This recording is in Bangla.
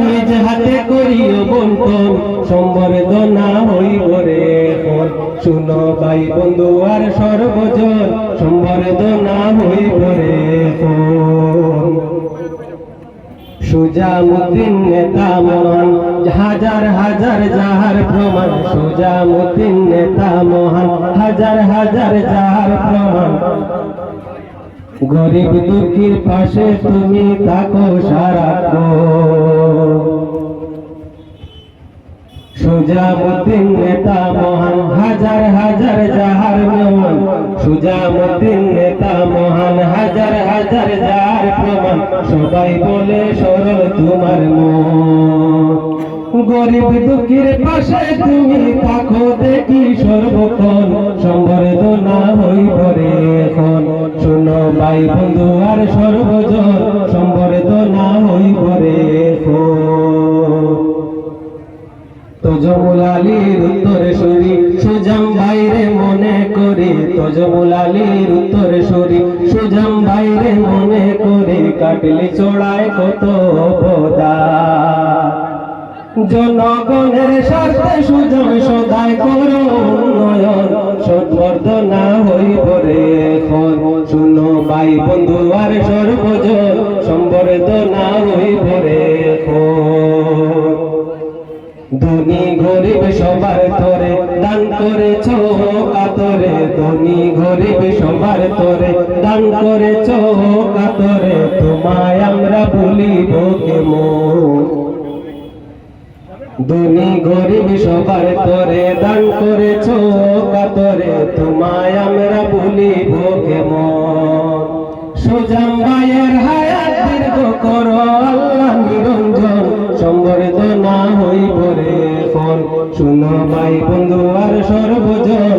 নিজ হাতে করিও বন্টন সম্বর্ধনা হইব সুজামুদ্দিন নেতা মহান, হাজার হাজার যাহার প্রমাণ। সুজামুদ্দিন নেতা মহান, হাজার হাজার যাহার প্রমাণ। গরিব দুঃখীর পাশে তুমি থাকো সারা সুজামুদ্দিন নেতা মহান, হাজার হাজার যাহার মেহমান সুজামুদ্দিন নেতা মহান, হাজার হাজার যাহার প্রমাণ। সবাই বলে, সরল তোমার গরিব দুঃখীর পাশে তুমি থাকো দেখি সর্বক্ষণ। সম্বর্ধনা সম্বর্ধনা হইব রে এখন তজমুল আলীর উত্তরে সরি, সুজাম বাইরে মনে করি। তজমুল আলীর উত্তরে সরি, সুজাম বাইরে মনে করে। কাটলি চড়ায় কত জনগণের স্বার্থে সুজম সদায় করো উন্নয়ন সদ্বর্ধনা হইব রে এখন। শুনো ভাই বন্ধু, আর সর্বজন সম্বর্ধনা হইব রে এখন। ধনী গরিব সবার তরে দান করেছ, কাতরে। ধনী গরিব সবার তরে দান করেছ, কাতরে। তোমায় ধনী গরিব সবার তরে দান করেছ, কাতরে তোমায় আমরা বলিব কেমন? সুজাম ভাইয়ের হায়াত দীর্ঘ করো, আল্লাহ নিরঞ্জন সম্বর্ধনা হইব রে এখন শুনো ভাই বন্ধু আর সর্বজন